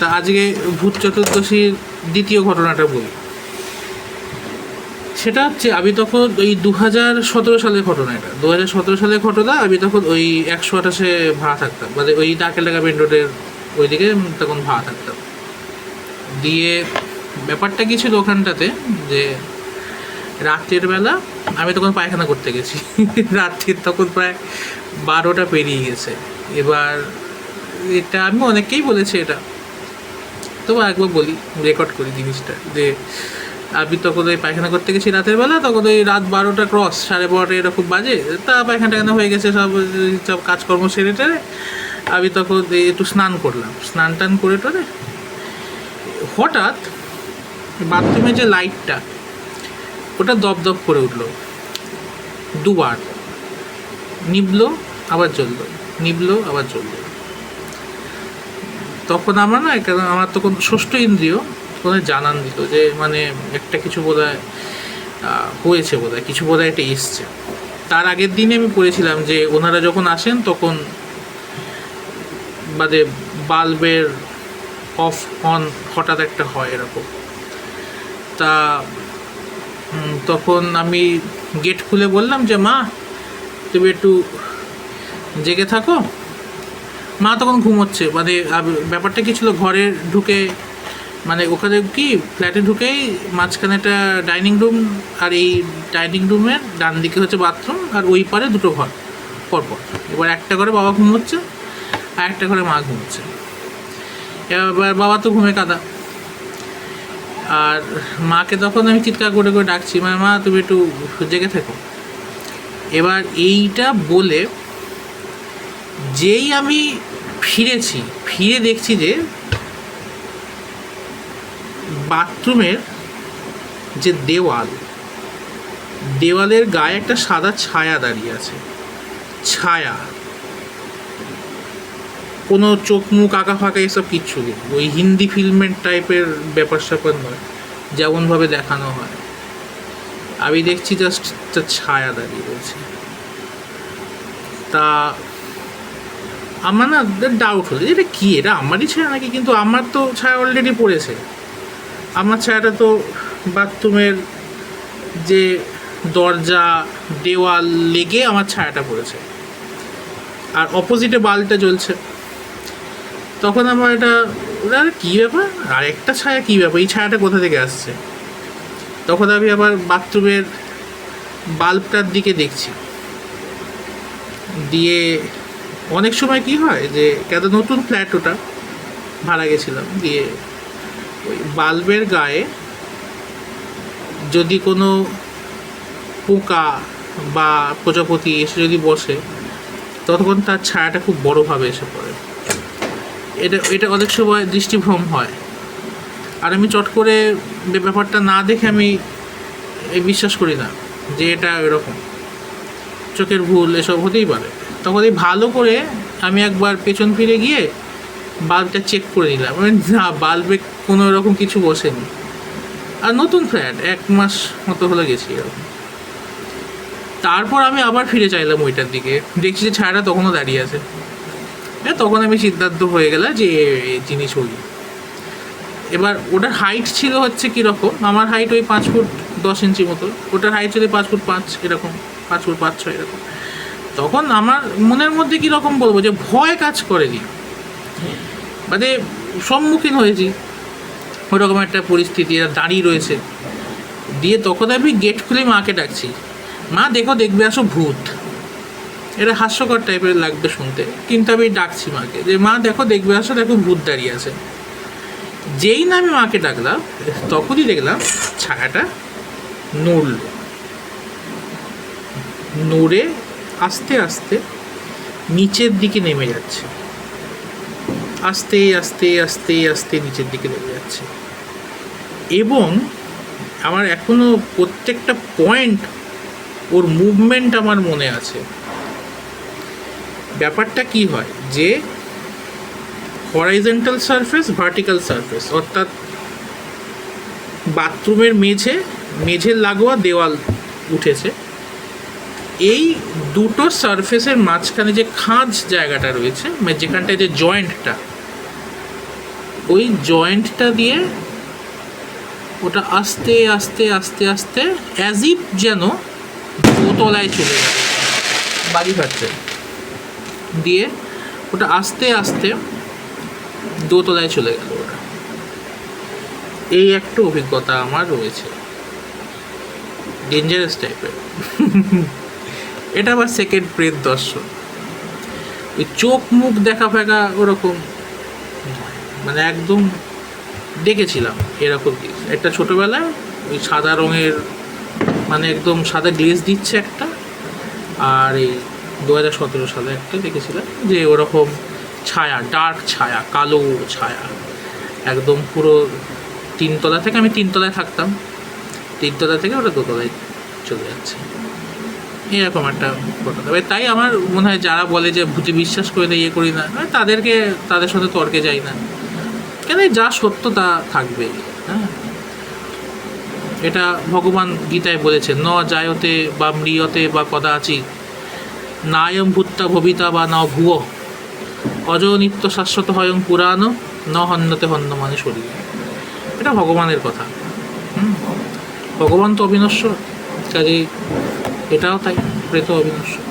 তা আজকে ভূত চতুর্দশীর দ্বিতীয় ঘটনাটা বলি। সেটা হচ্ছে আমি তখন ওই দু হাজার সতেরো সালের ঘটনা এটা। দু হাজার সতেরো সালের ঘটনা, আমি তখন ওই একশো আঠাশে ভাড়া থাকতাম। মানে ওই ডাকেলাগা মেন রোডের ওইদিকে তখন ভাড়া থাকতাম। দিয়ে ব্যাপারটা কি ছিল ওখানটাতে যে রাত্রের বেলা আমি তখন পায়খানা করতে গেছি। রাত্রির তখন প্রায় বারোটা পেরিয়ে গেছে। এবার এটা আমি অনেককেই বলেছি এটা। তবু একবার বলি রেকর্ড করি জিনিসটা, যে আমি তখন ওই পায়খানা করতে গেছি রাতের বেলা, তখন ওই রাত বারোটা ক্রস সাড়ে বারোটা এরকম বাজে, তা পায়খানা টায়খানা হয়ে গেছে, সব সব কাজকর্ম সেরে টেরে, আমি তখন একটু স্নান করলাম, স্নান টান করে টোরে, হঠাৎ বাথরুমের যে লাইটটা ওটা দপদপ করে উঠল, দুবার, নিবলো, আবার জ্বললো, নিবলো, আবার জ্বললো। তখন আমার না কারণ আমার তখন ষষ্ঠ ইন্দ্রিয়, তখন জানান দিত যে মানে একটা কিছু বোধ হয়েছে বোধ কিছু বোধ একটা এসছে। তার আগের দিনে আমি পড়েছিলাম যে, ওনারা যখন আসেন তখন বাদে বাল্বের অফ অন হঠাৎ একটা হয় এরকম। তা তখন আমি গেট খুলে বললাম যে, মা, তুমি একটু জেগে থাকো। মা তখন ঘুমোচ্ছে। মানে ব্যাপারটা কি ছিল, ঘরে ঢুকে মানে ওখানে কি, ফ্ল্যাটে ঢুকেই মাঝখানে একটা ডাইনিং রুম আর এই ডাইনিং রুমের ডান দিকে হচ্ছে বাথরুম আর ওই পারে দুটো ঘর, পরপর। এবার একটা ঘরে বাবা ঘুমোচ্ছে আর একটা ঘরে মা ঘুমোচ্ছে। এবার বাবা তো ঘুমে কাদা। আর মাকে তখন আমি চিৎকার করে করে ডাকছি মানে মা, তুমি একটু জেগে থেকো। এবার এইটা বলে যেই আমি ফিরেছি, ফিরে দেখছি যে বাথরুমের যে দেওয়াল, দেওয়ালের গায়ে একটা সাদা ছায়া দাঁড়িয়ে আছে। ছায়া। কোনো চোখ মুখ আঁকা ফাঁকা এসব কিচ্ছু ওই হিন্দি ফিল্মের টাইপের ব্যাপার স্যাপার নয় যেমনভাবে দেখানো হয়। আমি দেখছি জাস্ট ছায়া দাঁড়িয়ে রয়েছে। তা আমার না ডাউট হলো এটা কী? এটা আমারই ছায়া নাকি? কিন্তু আমার তো ছায়া অলরেডি পড়েছে। আমার ছায়াটা তো বাথরুমের যে দরজা, দেওয়াল লেগে আমার ছায়াটা পড়েছে। আর অপোজিটে বাল্বটা জ্বলছে। তখন আমার এটা আরে, কী ব্যাপার? আর একটা ছায়া কী ব্যাপার? এই ছায়াটা কোথা থেকে আসছে? তখন আমি আবার বাথরুমের বাল্বটার দিকে দেখছি। দিয়ে অনেক সময় কি হয় যে, কেন নতুন ফ্ল্যাট ওটা ভাড়া গেছিলাম, দিয়ে ওই বাল্বের গায়ে যদি কোনো পোকা বা প্রজাপতি এসে যদি বসে তখন তার ছায়াটা খুব বড়োভাবে এসে পড়ে। এটা এটা অনেক সময় দৃষ্টিভ্রম হয়। আর আমি চট করে ব্যাপারটা না দেখে আমি বিশ্বাস করি না যে এটা এরকম। চোখের ভুল এসব হতেই পারে। তখন এই ভালো করে আমি একবার পেছন ফিরে গিয়ে বাল্বটা চেক করে নিলাম। না, বাল্বে কোনো রকম কিছু বসেনি। আর নতুন ফ্ল্যাট, এক মাস মতো হলে গেছি এরকম। তারপর আমি আবার ফিরে চাইলাম ওইটার দিকে। দেখছি যে ছায়াটা তখনও দাঁড়িয়ে আছে। হ্যাঁ তখন আমি সিদ্ধান্ত হয়ে গেলাম যে জিনিস ওই। এবার ওটার হাইট ছিল হচ্ছে কীরকম? আমার হাইট ওই পাঁচ ফুট দশ ইঞ্চি মতো। ওটার হাইট ছিল পাঁচ ফুট পাঁচ এরকম, পাঁচ ফুট পাঁচ ছয় এরকম। তখন আমার মনের মধ্যে কীরকম বলব? যে ভয় কাজ করেনি মানে সম্মুখীন হয়েছি। ওরকম একটা পরিস্থিতি দাঁড়িয়ে রয়েছে। দিয়ে তখন আমি গেট খুলে মাকে ডাকছি। মা, দেখো, দেখবে, আসো ভূত। এটা হাস্যকর টাইপের লাগবে শুনতে। কিন্তু আমি ডাকছি মাকে যে, মা, দেখো, দেখবে, আসো, দেখো, ভূত দাঁড়িয়ে আছে। যেই না আমি মাকে ডাকলাম, তখনই দেখলাম ছায়াটা নড়ল। নড়ে আস্তে আস্তে নিচের দিকে নেমে যাচ্ছে। আস্তে আস্তে আস্তে আস্তে নিচের দিকে নেমে যাচ্ছে। এবং আমার এখনও প্রত্যেকটা পয়েন্ট ওর মুভমেন্ট আমার মনে আছে। ব্যাপারটা কি হয়? যে হরাইজেন্টাল সারফেস ভার্টিক্যাল সারফেস অর্থাৎ বাথরুমের মেঝে, মেঝের লাগোয়া দেওয়াল উঠেছে। এই দুটো সারফেসের মাঝখানে যে খাঁজ জায়গাটা রয়েছে মানে যেখানটায় যে জয়েন্টটা ওই জয়েন্টটা দিয়ে ওটা আস্তে আস্তে আস্তে আস্তে অ্যাজ ইফ যেন দোতলায় চলে গেল বাড়ি ফাটছে। দিয়ে ওটা আস্তে আস্তে দোতলায় চলে গেল ওটা। এই একটা অভিজ্ঞতা আমার রয়েছে। ডেঞ্জারাস টাইপের এটা আবার সেকেন্ড ব্রেথ দর্শন। ওই চোখ মুখ দেখা ফেকা ওরকম মানে একদম দেখেছিলাম এরকম একটা ছোটোবেলায় ওই সাদা রঙের মানে একদম সাদা গ্লেজ দিচ্ছে একটা, আর এই দু হাজার সতেরো সালে একটা দেখেছিলাম যে ওরকম ছায়া ডার্ক ছায়া, কালো ছায়া। একদম পুরো তিনতলা থেকে আমি তিনতলায় থাকতাম। তিনতলা থেকে ওটা দোতলায় চলে যাচ্ছে। এরকম একটা ঘটনা। এবার তাই আমার মনে হয় যারা বলে যে ভূতি বিশ্বাস করে না ইয়ে করি না তাদেরকে, তাদের সাথে তর্কে যাই না। কেন যা সত্য তা থাকবে হ্যাঁ? এটা ভগবান গীতায় বলেছেন, ন জায়তে বা মৃয়তে বা কদাচি, নায়ম ভূত্তা ভবিতা বা ন ভুয়, অজ নিত্য শাশ্বত হয়ং পুরাণ, ন হন্যতে হন্য মানে শরীর। এটা ভগবানের কথা। ভগবান তো অবিনশ্বর, কাজেই এটাও তাই প্রেত অবিনশ্বর